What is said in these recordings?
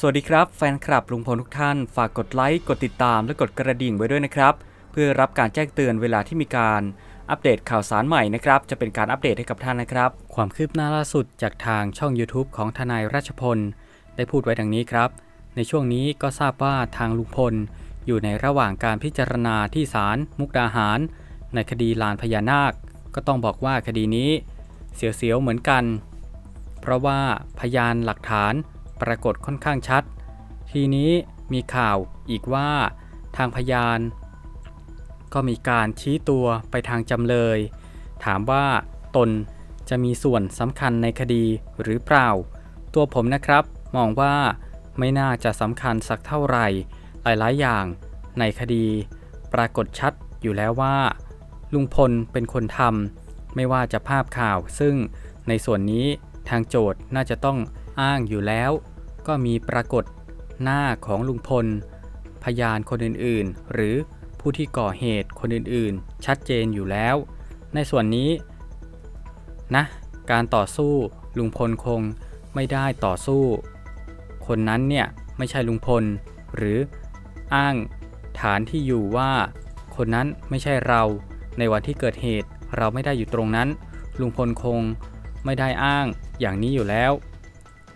สวัสดีครับแฟนคลับลุงพลทุกท่าน ฝากกดไลค์ กดติดตามและกดกระดิ่งไว้ด้วยนะครับ เพื่อรับการแจ้งเตือนเวลาที่มีการอัปเดตข่าวสารใหม่นะครับ จะเป็นการอัปเดตให้กับท่านนะครับ ความคืบหน้าล่าสุดจากทางช่อง YouTube ของทนายราชพล ได้พูดไว้ดังนี้ครับ ในช่วงนี้ก็ทราบว่าทางลุงพล อยู่ในระหว่างการพิจารณาที่ศาลมุกดาหาร ในคดีลานพญานาค ก็ต้องบอกว่าคดีนี้ เสียวๆเหมือนกัน เพราะว่าพยานหลักฐาน ปรากฏค่อนข้างชัด ทีนี้มีข่าวอีกว่าทางพยาน ก็มีการชี้ตัวไปทางจำเลย ถามว่าตนจะมีส่วนสำคัญในคดีหรือเปล่า ตัวผมนะครับ มองว่าไม่น่าจะสำคัญสักเท่าไหร่ หลายๆ อย่างในคดี ปรากฏชัดอยู่แล้วว่า ลุงพลเป็นคนทำไม่ว่าจะภาพข่าว ซึ่งในส่วนนี้ทางโจทย์น่าจะต้อง อ้างอยู่แล้ว ก็มีปรากฏหน้าของลุงพล พยานคนอื่นๆ หรือผู้ที่ก่อเหตุคนอื่นๆ ชัดเจนอยู่แล้ว ในส่วนนี้นะการต่อสู้ลุงพลคงไม่ได้ต่อสู้ คนนั้นเนี่ยไม่ใช่ลุงพล หรืออ้างฐานที่อยู่ว่า คนนั้นไม่ใช่เรา ในวันที่เกิดเหตุเราไม่ได้อยู่ตรงนั้น ลุงพลคงไม่ได้อ้างอย่างนี้อยู่แล้ว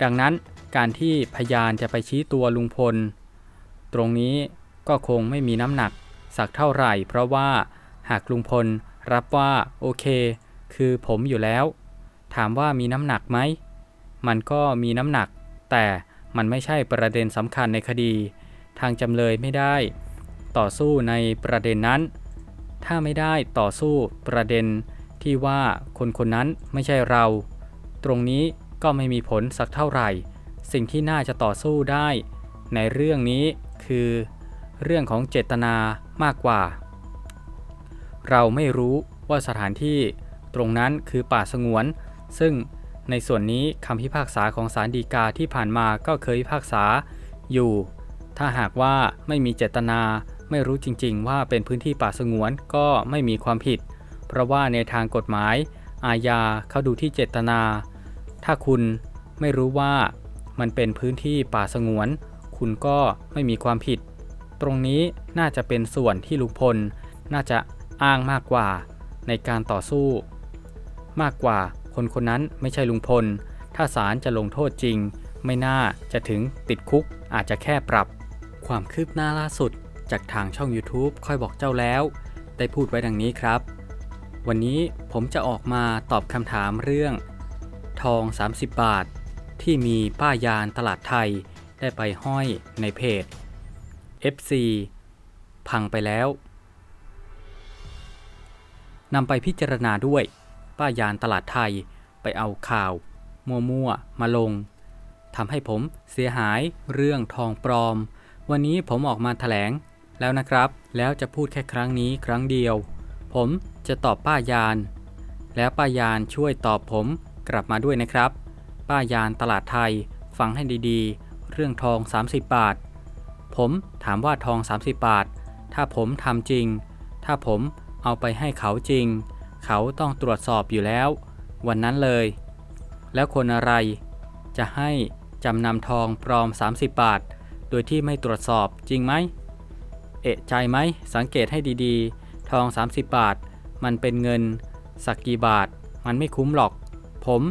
ดังนั้นการที่พยานจะไปชี้ตัวลุงพล ตรงนี้ก็คงไม่มีน้ำหนักสักเท่าไหร่ เพราะว่าหากลุงพลรับว่าโอเค คือผมอยู่แล้ว ถามว่ามีน้ำหนักไหม มันก็มีน้ำหนัก แต่มันไม่ใช่ประเด็นสำคัญในคดี ทางจำเลยไม่ได้ ต่อสู้ในประเด็นนั้น ถ้าไม่ได้ต่อสู้ประเด็นที่ว่าคนคนนั้นไม่ใช่เรา ตรงนี้ ก็ไม่มีผลสักเท่าไหร่ สิ่งที่น่าจะต่อสู้ได้ ในเรื่องนี้คือ เรื่องของเจตนามากกว่า เราไม่รู้ว่าสถานที่ตรงนั้นคือป่าสงวน ซึ่งในส่วนนี้คำพิพากษาของศาลฎีกาที่ผ่านมาก็เคยพิพากษาอยู่ ถ้าหากว่าไม่มีเจตนาไม่รู้จริง ๆ ว่าเป็นพื้นที่ป่าสงวนก็ไม่มีความผิด เพราะว่าในทางกฎหมาย อาญาเขาดูที่เจตนา ถ้าคุณไม่รู้ว่ามันเป็นพื้นที่ป่าสงวน คุณก็ไม่มีความผิด ตรงนี้น่าจะเป็นส่วนที่ลุงพล น่าจะอ้างมากกว่าในการต่อสู้ มากกว่าคนคนนั้นไม่ใช่ลุงพล ถ้าศาลจะลงโทษจริง ไม่น่าจะถึงติดคุกอาจจะแค่ปรับ ความคืบหน้าล่าสุดจากทางช่อง YouTube ค่อยบอกเจ้าแล้ว ได้พูดไว้ดังนี้ครับ วันนี้ผมจะออกมาตอบคำถามเรื่อง ทอง 30 บาท ที่มีป้ายานตลาดไทยได้ไปห้อยในเพจ FC พังไปแล้วนำไปพิจารณาด้วย ป้ายานตลาดไทยไปเอาข่าว มั่วๆ มาลงทำให้ผมเสียหายเรื่องทองปลอม วันนี้ผมออกมาแถลงแล้วนะครับ แล้วจะพูดแค่ครั้งนี้ครั้งเดียว ผมจะตอบป้ายาน แล้วป้ายานช่วยตอบผม กลับมาด้วยนะครับ ป้ายานตลาดไทย ฟังให้ดีๆ เรื่องทอง 30 บาท ผมถามว่าทอง 30 บาท ถ้าผมทำจริง ถ้าผมเอาไปให้เขาจริง เขาต้องตรวจสอบอยู่แล้ว วันนั้นเลย แล้วคนอะไร จะให้จำนำทองปลอม 30 บาท โดยที่ไม่ตรวจสอบจริงไหม เอะใจไหม สังเกตให้ดีๆ ทอง 30 บาท มันเป็นเงิน สักกี่บาท มันไม่คุ้มหรอก ผม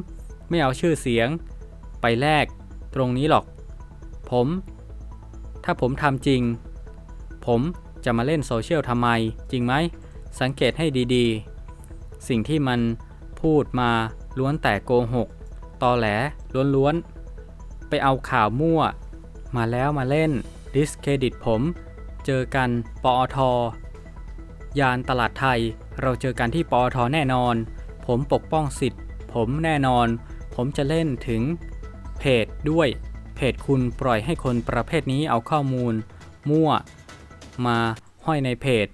ไม่เอาชื่อเสียง ไปแลกตรงนี้หรอก ผม ถ้าผมทำจริง ผมจะมาเล่นโซเชียลทำไม จริงไหม สังเกตให้ดีๆ สิ่งที่มันพูดมาล้วนแต่โกหก ตอแหลล้วนๆ ไปเอาข่าวมั่ว มาแล้วมาเล่น ดิสเครดิตผม เจอกันปอทยานตลาดไทย เราเจอกันที่ปอทแน่นอน ผมปกป้องสิทธิ์ ผมแน่นอน ผมจะเล่นถึงเพจด้วย เพจคุณปล่อยให้คนประเภทนี้เอาข้อมูล มั่ว มาห้อยในเพจ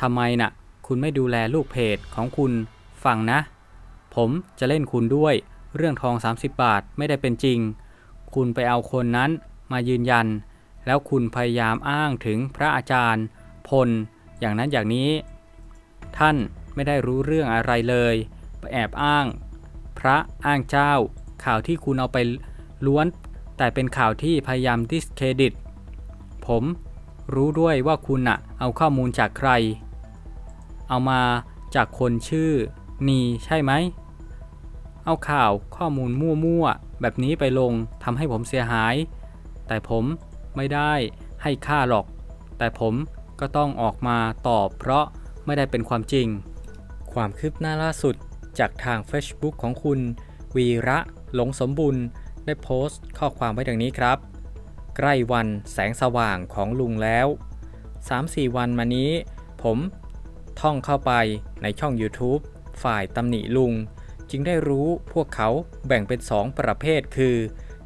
ทำไมนะ่ะ คุณไม่ดูแลลูกเพจของคุณฟังนะ ผมจะเล่นคุณด้วย เรื่องทอง 30 บาทไม่ได้เป็นจริง คุณไปเอาคนนั้นมายืนยัน แล้วคุณพยายามอ้างถึงพระอาจารย์ พล อย่างนั้นอย่างนี้ ท่านไม่ได้รู้เรื่องอะไรเลย ไปแอบอ้าง พระอ้างเจ้า ข่าวที่คุณเอาไปล้วน แต่เป็นข่าวที่พยายามดิสเครดิต ผมรู้ด้วยว่าคุณอะเอาข้อมูลจากใคร เอามาจากคนชื่อ นีใช่ไหม เอาข่าวข้อมูลมั่วๆ แบบนี้ไปลงทำให้ผมเสียหาย แต่ผมไม่ได้ให้ค่าหรอก แต่ผมก็ต้องออกมาตอบเพราะไม่ได้เป็นความจริง ความคืบหน้าล่าสุด จากทาง Facebook ของคุณ วีระหลงสมบุญได้โพสต์ข้อความไว้ดังนี้ครับ ใกล้วันแสงสว่างของลุงแล้ว 3-4 วันมานี้ ผมท่องเข้าไปในช่อง YouTube ฝ่ายตำหนิลุง จึงได้รู้พวกเขาแบ่งเป็น2ประเภทคือ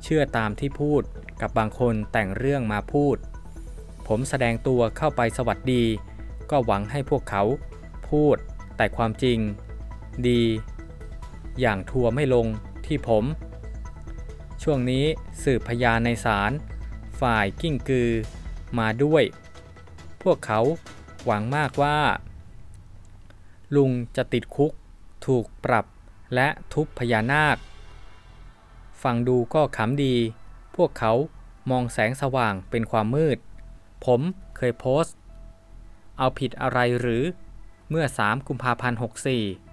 เชื่อตามที่พูดกับบางคนแต่งเรื่องมาพูด ผมแสดงตัวเข้าไปสวัสดี ก็หวังให้พวกเขาพูด แต่ความจริง ดี อย่างทัวไม่ลงที่ผม ช่วงนี้สืบพยานในศาลฝ่ายกิ้งกือมาด้วย พวกเขาหวังมากว่า ลุงจะติดคุกถูกปรับและทุบพญานาค ฟังดูก็ขำดี พวกเขามองแสงสว่างเป็นความมืด ผมเคยโพสต์ เอาผิดอะไรหรือเมื่อ 3 กุมภาพันธ์ 64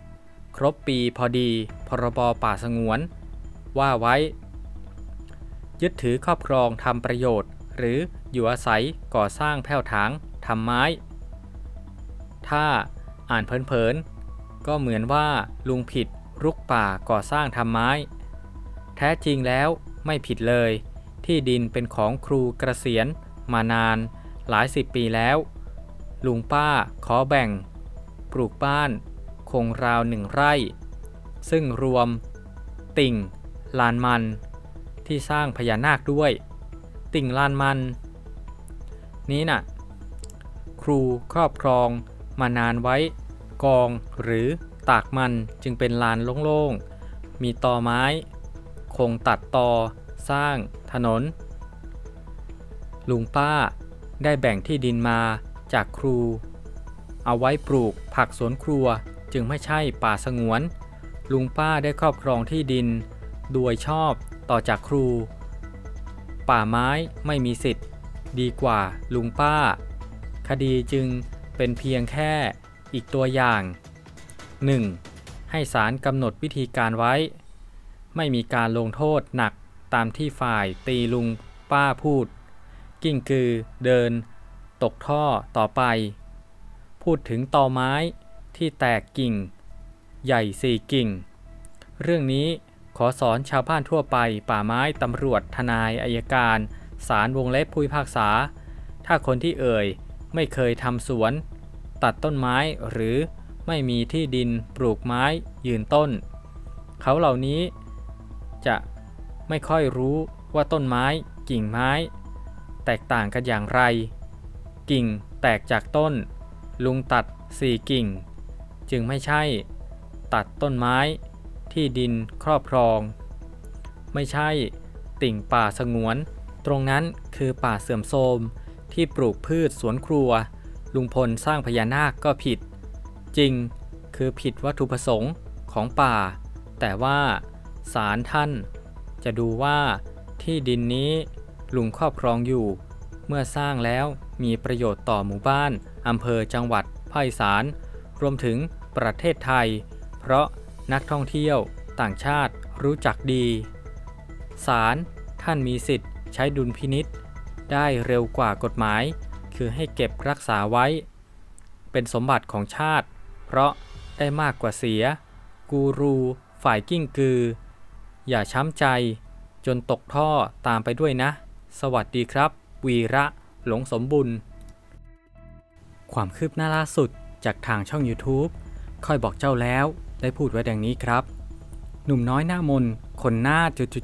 ครบปีพอดี พรบป่าสงวน ว่าไว้ ยึดถือครอบครองทำประโยชน์ หรืออยู่อาศัยก่อสร้างแผ่วถางทำไม้ ถ้าอ่านเพลินๆ ก็เหมือนว่าลุงผิดรุกป่าก่อสร้างทำไม้ แท้จริงแล้วไม่ผิดเลย ที่ดินเป็นของครูเกษียณมานานหลายสิบปีแล้ว ลุงป้าขอแบ่ง ปลูกบ้าน คงราวหนึ่งไร่ ซึ่งรวม ติ่ง ลานมัน ที่สร้างพญานาคด้วย ติ่งลานมัน นี้น่ะ ครูครอบครองมานานไว้ กองหรือตากมันจึงเป็นลานโล่งๆ มีตอไม้ คงตัดตอ สร้าง ถนน ลุงป้าได้แบ่งที่ดินมาจากครู เอาไว้ปลูกผักสวนครัว จึงไม่ใช่ป่าสงวน ลุงป้าได้ครอบครองที่ดิน โดยชอบต่อจากครู ป่าไม้ไม่มีสิทธิ์ ดีกว่าลุงป้า คดีจึงเป็นเพียงแค่อีกตัวอย่าง 1. ให้ศาลกำหนดวิธีการไว้ ไม่มีการลงโทษหนักตามที่ฝ่ายตีลุงป้าพูด กิ้งกือเดิน ตกท่อต่อไป พูดถึงตอไม้ ที่แตกกิ่ง ใหญ่สี่กิ่ง เรื่องนี้ขอสอนชาวบ้านทั่วไป ป่าไม้ตำรวจทนายอายการศาลวงเล็บผู้พิพากษา ถ้าคนที่เอ่ยไม่เคยทำสวน ตัดต้นไม้หรือไม่มีที่ดินปลูกไม้ยืนต้น เขาเหล่านี้จะไม่ค่อยรู้ว่าต้นไม้กิ่งไม้ แตกต่างกันอย่างไร กิ่งแตกจากต้น ลุงตัดสี่กิ่ง จึงไม่ใช่ ตัดต้นไม้ ที่ดินครอบครอง ไม่ใช่ ติ่งป่าสงวน ตรงนั้นคือป่าเสื่อมโทรมที่ปลูกพืชสวนครัว ลุงพลสร้างพญานาคก็ผิด จริงคือผิดวัตถุประสงค์ของป่า แต่ว่าศาลท่าน จะดูว่าที่ดินนี้ลุงครอบครองอยู่ เมื่อสร้างแล้วมีประโยชน์ต่อหมู่บ้านอำเภอจังหวัดภาคอีสานรวมถึง ประเทศไทย เพราะนักท่องเที่ยวต่างชาติรู้จักดีศาลท่านมีสิทธิ์ใช้ดุลพินิษได้เร็วกว่ากฎหมาย คือให้เก็บรักษาไว้ เป็นสมบัติของชาติ เพราะได้มากกว่าเสีย กูรูฝ่ายกิ้งกือ อย่าช้ำใจ จนตกท่อตามไปด้วยนะ สวัสดีครับ วีระหลงสมบุญ ความคืบหน้าล่าสุดจากทางช่อง YouTube ค่อยบอกเจ้าแล้วได้พูดไว้ดังนี้ครับ หนุ่มน้อยหน้ามน คนหน้า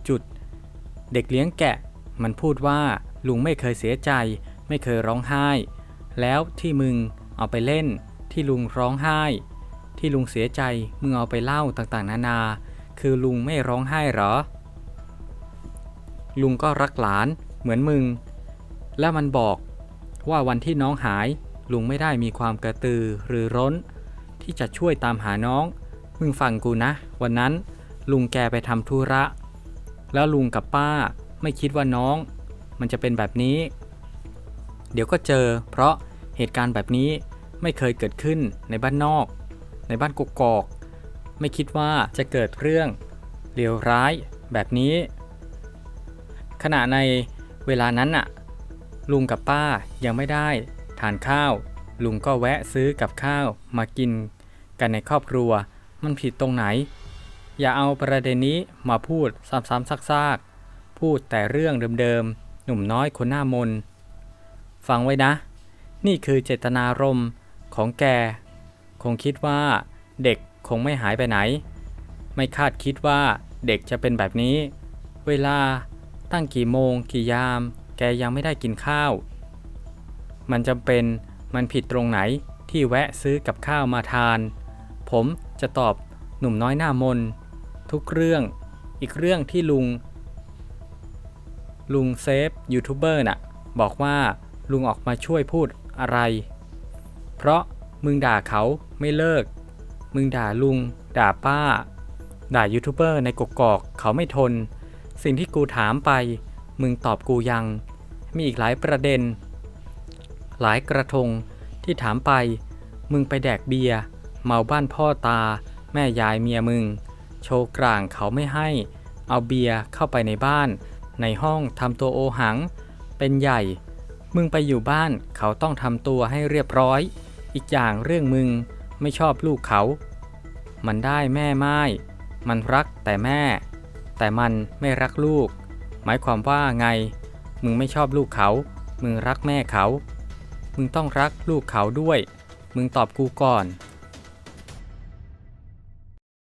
จุดๆเด็กเลี้ยงแกะ มันพูดว่าลุงไม่เคยเสียใจ ไม่เคยร้องไห้ แล้วที่มึงเอาไปเล่น ที่ลุงร้องไห้ ที่ลุงเสียใจมึงเอาไปเล่าต่างๆ นานา คือลุงไม่ร้องไห้หรอ ลุงก็รักหลานเหมือนมึง แล้วมันบอกว่าวันที่น้องหายลุงไม่ได้มีความกระตือรือร้น ที่จะช่วยตามหาน้อง มึงฟังกูนะ วันนั้นลุงแกไปทำธุระ แล้วลุงกับป้าไม่คิดว่าน้อง มันจะเป็นแบบนี้ เดี๋ยวก็เจอ เพราะเหตุการณ์แบบนี้ไม่เคยเกิดขึ้นในบ้านนอก ในบ้านกกอก ไม่คิดว่าจะเกิดเรื่องเลวร้ายแบบนี้ ขณะในเวลานั้นน่ะ ลุงกับป้ายังไม่ได้ทานข้าว ลุงก็แวะซื้อกับข้าวมากิน กันในครอบครัว มันผิดตรงไหน อย่าเอาประเด็นนี้มาพูดซ้ำๆซากๆ พูดแต่เรื่องเดิมๆ หนุ่มน้อยคนหน้ามน ฟังไว้นะ นี่คือเจตนารมณ์ของแก คงคิดว่าเด็กคงไม่หายไปไหน ไม่คาดคิดว่าเด็กจะเป็นแบบนี้ เวลาตั้งกี่โมง กี่ยาม แกยังไม่ได้กินข้าว มันจำเป็นมันผิดตรงไหนที่แวะซื้อกับข้าวมาทาน ผมจะตอบหนุ่มน้อยหน้ามน ทุกเรื่อง อีกเรื่องที่ลุง ลุงเซฟยูทูบเบอร์น่ะ บอกว่าลุงออกมาช่วยพูดอะไร เพราะมึงด่าเขาไม่เลิก มึงด่าลุง ด่าป้า ด่ายูทูบเบอร์ในกกอกเขาไม่ทน สิ่งที่กูถามไป มึงตอบกูยัง มีอีกหลายประเด็น หลายกระทงที่ถามไป มึงไปแดกเบียร์ เมาบ้านพ่อตา แม่ยายเมียมึง โชว์กลางเขาไม่ให้ เอาเบียร์เข้าไปในบ้าน ในห้องทำตัวโอหัง เป็นใหญ่ มึงไปอยู่บ้านเขาต้องทำตัวให้เรียบร้อย อีกอย่างเรื่องมึงไม่ชอบลูกเขา มันได้แม่ไม้มันรักแต่แม่ แต่มันไม่รักลูก หมายความว่าไง มึงไม่ชอบลูกเขา มึงรักแม่เขา มึงต้องรักลูกเขาด้วย มึงตอบกูก่อน